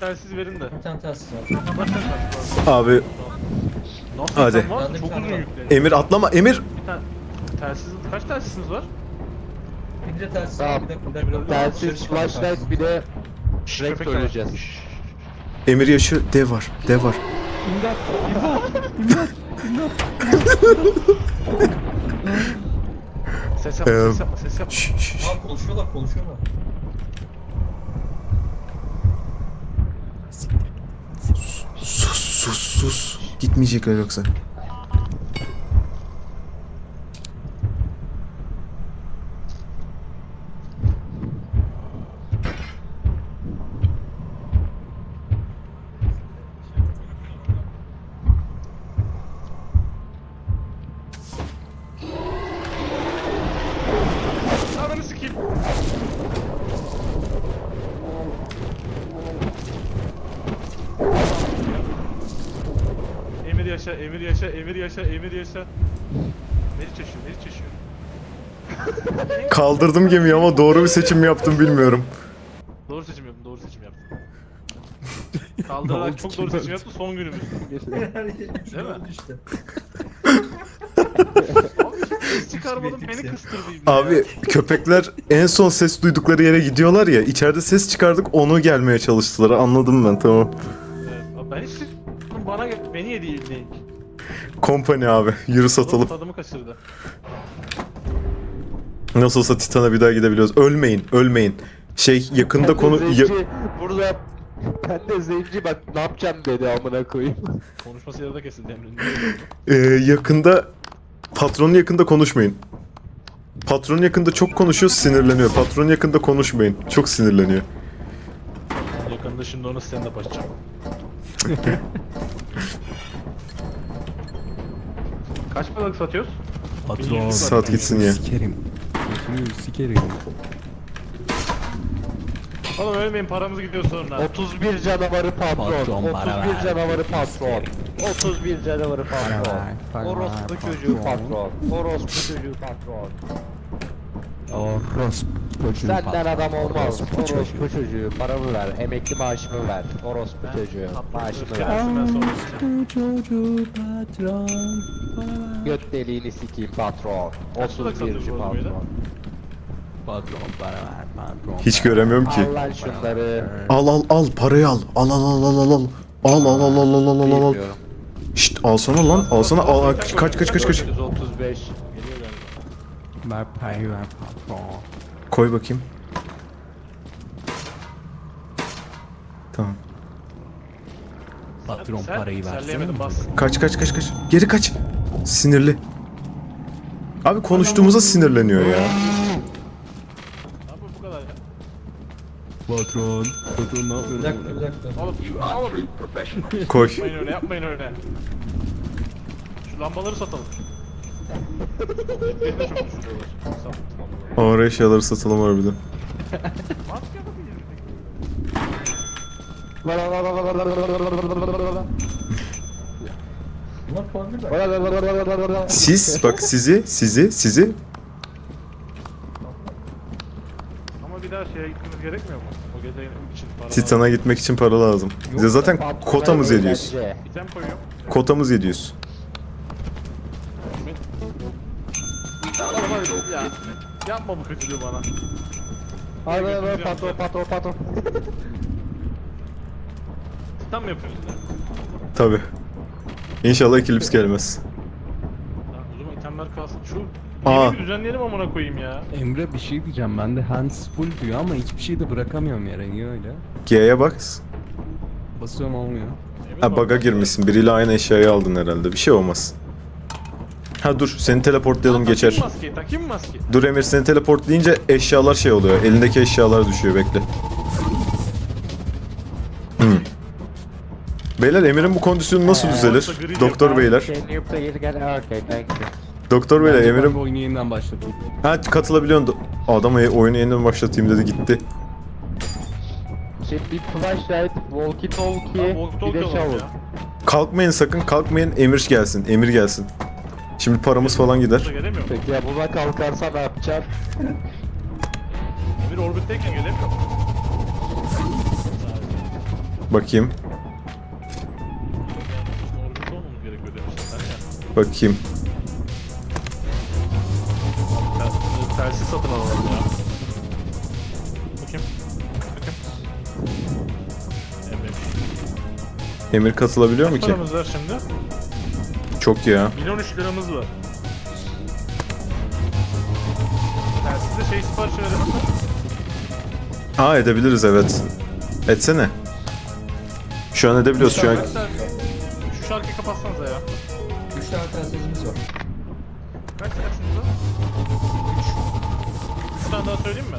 telsiz verin de. Bir tane telsiz var. Telsiz var? Abi Nasıl Hadi. insan var? Bende bir Çok tane uzun var. yükleri. Emir atlama Emir. Bir tane telsiz, kaç telsiziniz var? Bir de telsiz Tamam. var. Bir dakika bir dakika. Telsiz, Dışarı çıkalım flashlight bir de Shrek Köpek de söyleyeceğiz. Emir yaşıyor. Dev var. Dev var. Ses yapma, Ee, ses yapma, ses yapma. Şş, şş, şş. Konuşuyorlar konuşuyorlar. Sus sus. Gitmeyecekler yoksa. Ananı sikeyim. Yaşa, Emir yaşa, Emir yaşa, Emir yaşa. Meriç yaşıyor, Meriç yaşıyor. Kaldırdım gemiyi ama doğru bir seçim mi yaptım bilmiyorum. Doğru seçim yaptın, doğru seçim yaptın. Kaldırarak çok doğru seçim yaptın, son günümüz. Değil mi? işte. Abi çıkarmadım, beni kıstırdı ibne ya. Abi köpekler en son ses duydukları yere gidiyorlar ya. içeride ses çıkardık onu gelmeye çalıştılar. Anladım ben tamam. Evet, abi ben hiç bana gel- beni yedi ibne ilk. Kompany abi. Yürü satalım. Tadımı kaçırdı. Nasıl olsa Titan'a bir daha gidebiliyoruz. Ölmeyin, ölmeyin. Şey yakında Ben de konu... zenci, ya- burada ben de zenci bak ne yapacağım dedi amına koyayım. Konuşması yarıda kesildi Emre'nin. Ee, yakında patronun yakında konuşmayın. Patron yakında çok konuşuyor sinirleniyor. Patron yakında konuşmayın. Çok sinirleniyor. Yakında şimdi onu stand-up açacağım. Kaç paralık satıyoruz? Patron. Saat gitsin ya. Sikerim. Götünü sikerim. Oğlum ölmeyin paramız gidiyor sonra. 31 canavarı patron. Patron, para 31 ver. canavarı patron. 31 canavarı patron. para Orospu çocuğu patron. patron. Orospu çocuğu patron. Orospu çocuğu Senden patron. adam olmaz. Orospu çocuğu. Çocuğu. Paramı ver. Emekli maaşımı ver. Orospu çocuğu. Maaşımı ver. Orospu çocuğu patron. Para ver. Göt deliğini sikeyim patron. Kaç lira 31 satıyoruz oğlum böyle? patron. Patron para ver patron. Hiç göremiyorum ki. Al lan şunları. Al al al parayı al. Al al al al al al. Al al al al al al al al. Bilmiyorum. Şşt alsana lan. Alsana. Al, al, kaç kaç kaç kaç. 35. Geliyor galiba. Ver parayı ver patron. Koy bakayım. Tamam. Patron Sen- parayı sen bas. Kaç kaç kaç kaç. Geri kaç. Sinirli. Abi konuştuğumuza sinirleniyor ya. Abi bu kadar ya. Patron. Patron ne yapıyorsun? Bir dakika bir dakika. Oğlum, oğlum. Koy. Yapmayın öyle, yapmayın öyle. Şu lambaları satalım. Beni de çok düşürüyorlar. Sat lambaları. Ağır eşyaları satalım harbiden. Maske yapabiliriz. Bunlar puanlı Siz bak sizi sizi sizi Ama bir daha şeye gitmemiz gerekmiyor mu? O gezegen için para Titan'a gitmek için para lazım. Bize zaten kotamız 700. Eğlence. İtem koyuyorum. Kotamız 700. Oğlum hadi ya. Yapma bu kötülüğü bana. Hadi hadi hadi, patron patron patron. Titan mı yapıyorsun sen? Tabi. İnşallah Eclipse gelmez. O zaman itemler kalsın. Şu Aa. gemiyi bir düzenleyelim amına koyayım ya. Emre bir şey diyeceğim. Ben de hands full diyor ama hiçbir şey de bırakamıyorum yere. Niye öyle? G'ye bak. Basıyorum olmuyor. Emin Ha ol. bug'a girmişsin. Biriyle aynı eşyayı aldın herhalde. Bir şey olmaz. Ha dur seni teleportlayalım Takayım geçer. maskeyi, takayım maskeyi. Dur Emir seni teleportlayınca eşyalar şey oluyor. Elindeki eşyalar düşüyor bekle. Hmm. Beyler Emir'in bu kondisyonu nasıl düzelir? Doktor beyler. Can you please get okay thank you. Doktor beyler Ben de Emir'in... oyunu yeniden başladım. Ha katılabiliyorsun. Adam e- oyunu yeniden başlatayım dedi gitti. Şimdi bir flashlight, walkie talkie, Walkie bir talkie de alalım ya. Kalkmayın sakın kalkmayın Emir gelsin. Emir gelsin. Şimdi paramız falan gider. Burada gelemiyor mu? Peki ya buna kalkarsa ne yapacaksın? Emir orbitteyken gelemiyor mu? Bakayım. Bakayım. Tel- Telsiz satın alalım ya. Bakayım. Bakayım. Evet. Emir katılabiliyor mu ki? paramız var şimdi? Çok ya. Milyon üç liramız var. Telsizde şey sipariş verelim mi? Aa edebiliriz evet. Etsene. Şu an edebiliyoruz şu an. Şu şarkıyı kapatsanıza ya. 3 tane telsizimiz var. Kaç yaşınızda? Üç. Üç tane daha söyleyeyim mi?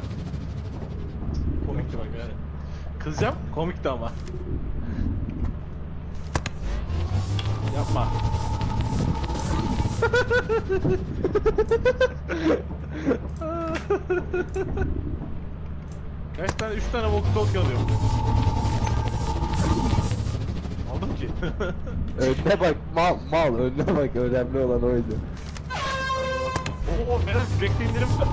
Komikti bak yani. Kızacağım, komikti ama. Yapma. Kaç tane? Üç tane walkie talkie alıyorum. Aldım ki. Önüne bak mal mal önüne bak önemli olan oydu. Oo, Berat sürekli indirim var.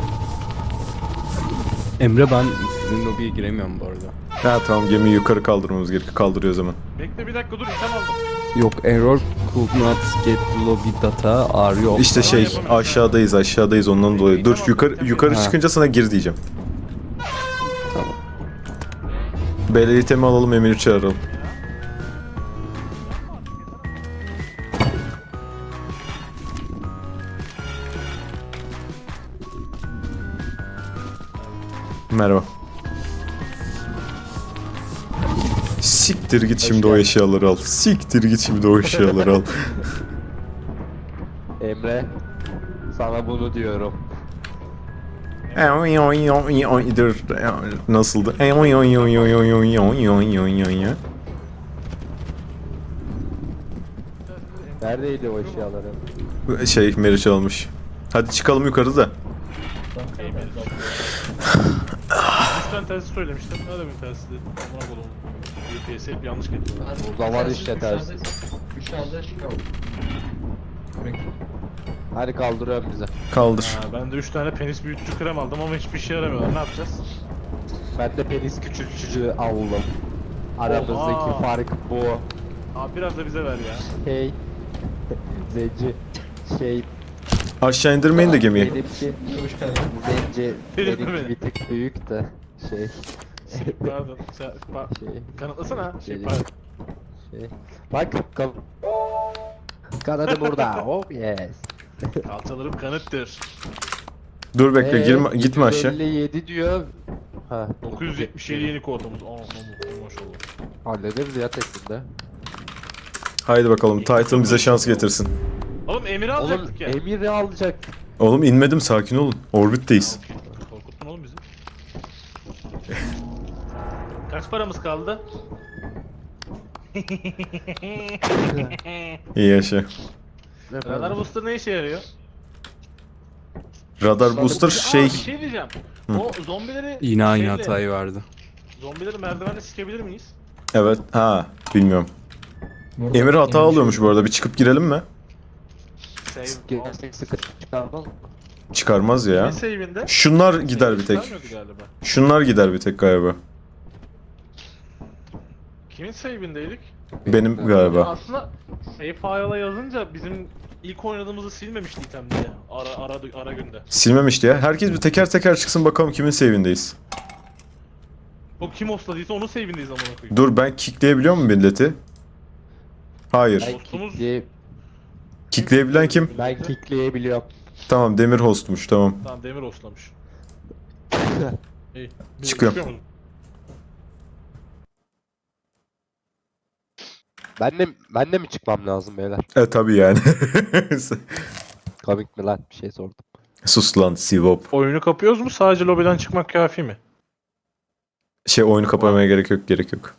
Emre ben sizin lobiye giremiyorum bu arada. Ha tamam gemiyi yukarı kaldırmamız gerekiyor. Kaldırıyor o zaman. Bekle bir dakika dur, item aldım. Yok error could not get lobby data are you İşte şey aşağıdayız aşağıdayız ondan dolayı. Dur yukarı yukarı Ha. çıkınca sana gir diyeceğim. Tamam. Beyler itemi alalım Emir'i çağıralım. Merhaba. Siktir git şimdi o eşyaları al. Siktir git şimdi o eşyaları al. Emre sana bunu diyorum. Dur nasıldı? Neredeydi o eşyaları? Şey Meriç almış. Hadi çıkalım yukarı tane telsiz söylemiştim. Ne demek telsiz dedim. Amına koyayım. UPS hep yanlış getiriyor. Burada var işte telsiz. 3 tane de çıkalım. Hadi kaldırıyorum bize. Kaldır. Ha, ben de 3 tane penis büyütücü krem aldım ama hiçbir işe yaramıyorlar. Ne yapacağız? Ben de penis küçültücü aldım. Aramızdaki Oha. fark bu. Abi biraz da bize ver ya. Şey. Zenci. Şey. Aşağı indirmeyin de gemiyi. Benimki. Hoş geldin. Zenci. Benim Benimki mi? bir tık büyük de. Şey. Pardon. Sen, pa- Şey. kanıtlasana. Şey, Şey. pardon. Şey. Bak. Kan Kanadı burada. Oh yes. Kalçalarım kanıttır. Dur bekle Ee, girme, gitme aşağı. 57 diyor. Ha. 977 yeni kodumuz. Maşallah. Hallederiz ya tekinde. Haydi bakalım Titan bize şans getirsin. Oğlum Emir'i Oğlum alacaktık ya. Emir'i alacak. Oğlum inmedim sakin olun. Orbitteyiz. Korkuttun oğlum bizi. Kaç paramız kaldı? İyi yaşa. Radar booster ne işe yarıyor? Radar booster Aa, şey bir şey diyeceğim. O zombileri Yine aynı şeyle- hatayı verdi. Zombileri merdivenle sikebilir miyiz? evet ha bilmiyorum. Emir hata Emir alıyormuş bu arada bir çıkıp girelim mi? Save. Girersek sıkıntı çıkarmaz. Çıkarmaz Ne ya. save'inde? Şunlar gider bir tek. Çıkarmıyordu galiba. Şunlar gider bir tek galiba. Kimin save'indeydik? Benim galiba. Aslında save file'a yazınca bizim ilk oynadığımızı silmemişti itemde. Ara ara ara günde. Silmemişti ya. Herkes bir teker teker çıksın bakalım kimin save'indeyiz. O kim hostladıysa onun save'indeyiz amına koyayım. Dur ben kickleyebiliyor muyum milleti? Hayır. Kickleyi, Kickleyebilen kim? ben kickleyebiliyorum. Tamam Demir hostmuş tamam. Tamam Demir hostlamış. İyi. Biz Çıkıyorum. çıkıyor muyuz? Ben de, ben de mi çıkmam lazım beyler? E tabi yani. Komik mi lan? Bir şey sordum. Sus lan Sivop. Oyunu kapıyoruz mu? Sadece lobiden çıkmak kafi mi? Şey oyunu kapamaya gerek yok gerek yok.